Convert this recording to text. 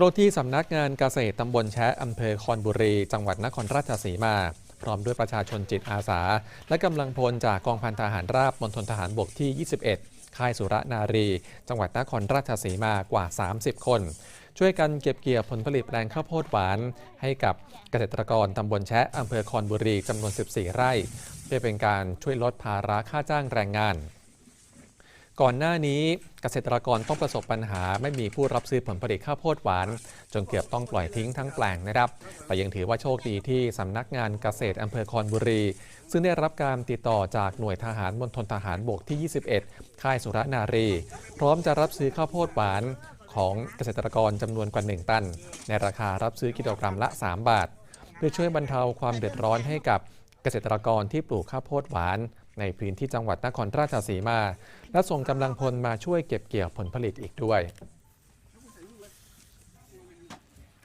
จ้าที่สำนักงานเกษตรตำบลแชะอำเภอคอนบุรี จังหวัดนครราชสีมา พร้อมด้วยประชาชนจิตอาสา และกำลังพลจากกองพันทหารราบมณฑลทหารบกที่ 21 ค่ายสุรนารี จังหวัดนครราชสีมากว่า 30 คน ช่วยกันเก็บเกี่ยวผลผลิตแปลงข้าวโพดหวาน ให้กับเกษตรกรตำบลแชะอำเภอคอนบุรีจำนวน 14 ไร่ เพื่อเป็นการช่วยลดภาระค่าจ้างแรงงาน ก่อนหน้านี้เกษตรกรต้องประสบปัญหา ไม่มีผู้รับซื้อผลผลิตข้าวโพดหวาน จนเกือบต้องปล่อยทิ้งทั้งแปลงนะครับ แต่ยังถือว่าโชคดีที่สำนักงานเกษตรอำเภอคอนบุรี ซึ่งได้รับการติดต่อจากหน่วยทหารมณฑลทหารบกที่ 21 ค่ายสุรนารี พร้อมจะรับซื้อข้าวโพดหวานของเกษตรกรจำนวนกว่า 1 ตัน ในราคารับซื้อกิโลกรัมละ 3 บาท เพื่อช่วยบรรเทาความเดือดร้อนให้กับเกษตรกรที่ปลูกข้าวโพดหวาน ในพื้นที่จังหวัดนครราชสีมา และส่งกำลังพลมาช่วยเก็บเกี่ยวผลผลิตอีกด้วย